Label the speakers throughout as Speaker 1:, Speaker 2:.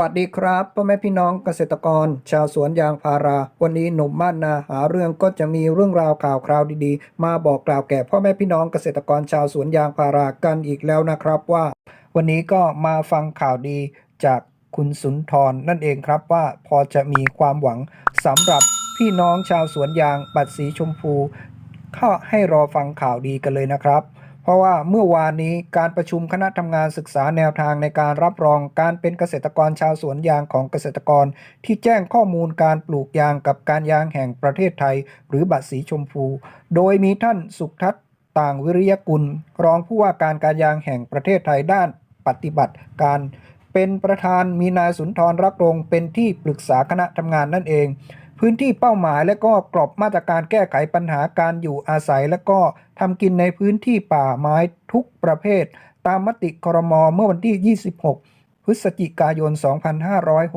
Speaker 1: วัสดีครับพ่อแม่พี่น้องเกษตรกร ชาวสวนยางพารา วันนี้หนุ่มบ้านนาหาเรื่องก็จะมีเรื่องราวข่าวคราวดีๆ มาบอกกล่าวแก่พ่อแม่พี่น้องเกษตรกรชาวสวนยางพารากันอีกแล้วนะครับว่า วันนี้ก็มาฟังข่าวดีจากคุณสุนทรนั่นเองครับว่าพอจะมีความหวังสำหรับพี่น้องชาวสวนยางบัตรสีชมพูก็ให้รอฟังข่าวดีกันเลยนะครับ เพราะว่าเมื่อวานนี้การประชุมคณะทำงานศึกษาแนวทางในการรับรองการเป็นเกษตรกรชาวสวนยางของเกษตรกร ที่แจ้งข้อมูลการปลูกยางกับการยางแห่งประเทศไทย หรือบัตรสีชมพู โดยมีท่านสุขทัศน์ต่างวิริยกุล รองผู้ว่าการการยางแห่งประเทศไทยด้านปฏิบัติการ เป็นประธานมีนายสุนทรรักรงเป็นที่ปรึกษาคณะทำงานนั่นเอง พื้นที่เป้าหมายและก็กรอบมาตรการแก้ไขปัญหาการอยู่อาศัย และก็ทำกินในพื้นที่ป่าไม้ทุกประเภท ตามมติครมเมื่อวันที่ 26 พฤศจิกายน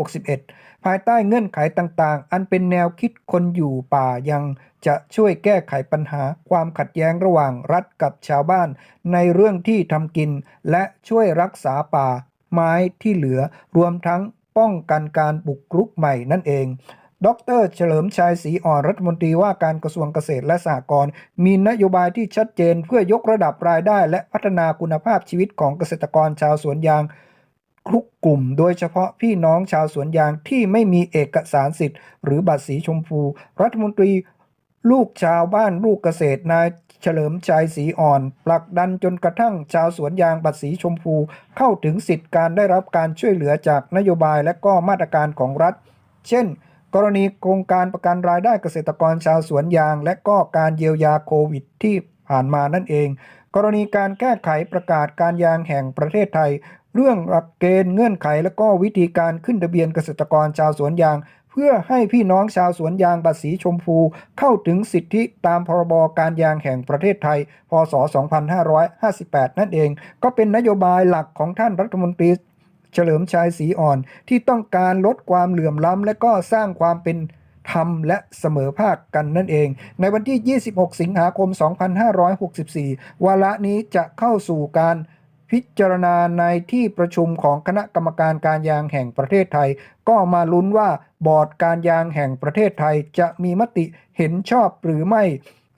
Speaker 1: 2561 ภายใต้เงื่อนไขต่างๆ อันเป็นแนวคิดคนอยู่ป่ายังจะช่วยแก้ไขปัญหาความขัดแย้งระหว่างรัฐกับชาวบ้าน ในเรื่องที่ทำกิน และช่วยรักษาป่าไม้ที่เหลือรวมทั้งป้องกันการบุกรุกใหม่นั่นเอง ดรเฉลิมชัยศรีอ่อนรัฐมนตรีว่าการกระทรวงเกษตรและสหกรณ์มีนโยบายที่ชัดเจนเพื่อยกระดับรายได้และพัฒนาคุณภาพชีวิตของเกษตรกรชาวสวนยางทุกกลุ่ม โดยเฉพาะพี่น้องชาวสวนยางที่ไม่มีเอกสารสิทธิ์ หรือบัตรสีชมพู รัฐมนตรีลูกชาวบ้านลูกเกษตรนายเฉลิมชัยศรีอ่อนผลักดันจนกระทั่งชาวสวนยางบัตรสีชมพู เข้าถึงสิทธิ์การได้รับการช่วยเหลือจากนโยบายและก็มาตรการของรัฐ เช่น กรณีโครงการประกันรายได้เกษตรกรชาวสวนยาง และก็การเยียวยาโควิดที่ผ่านมานั่นเอง กรณีการแก้ไขประกาศการยางแห่งประเทศไทย เรื่องหลักเกณฑ์เงื่อนไข และก็วิธีการขึ้นทะเบียนเกษตรกรชาวสวนยาง เพื่อให้พี่น้องชาวสวนยางบัตรสีชมพู เข้าถึงสิทธิตามพรบการยางแห่งประเทศไทย พศ 2558 นั่นเอง ก็เป็นนโยบายหลักของท่านรัฐมนตรี เฉลิมชัยศรีอ่อนที่ต้องการลดความเหลื่อมล้ำและก็สร้างความเป็นธรรมและเสมอภาคกันนั่นเอง ในวันที่ 26 สิงหาคม 2564 วาระนี้จะเข้าสู่การพิจารณาในที่ประชุมของคณะกรรมการการยางแห่งประเทศไทย ก็มาลุ้นว่าบอร์ดการยางแห่งประเทศไทยจะมีมติเห็นชอบหรือไม่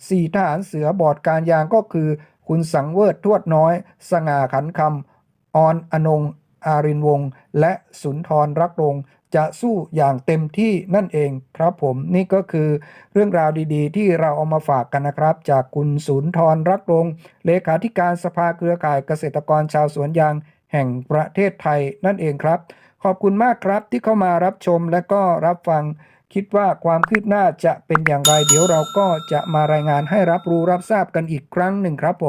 Speaker 1: สี่ทหารเสือบอร์ดการยางก็คือ คุณสังเวิร์ททวดน้อย สง่าขันคำออนอนง อารินวงศ์และสุนทรรักรงจะสู้อย่างเต็มที่นั่นเองครับผมนี่ก็คือเรื่องราวดีๆ ที่เราเอามาฝากกันนะครับ จากคุณสุนทรรักรงเลขาธิการสภาเครือข่ายเกษตรกรชาวสวนยางแห่งประเทศไทยนั่นเองครับ ขอบคุณมากครับที่เข้ามารับชมและก็รับฟัง คิดว่าความคืบหน้าจะเป็นอย่างไร เดี๋ยวเราก็จะมารายงานให้รับรู้รับทราบกันอีกครั้งหนึ่งครับผม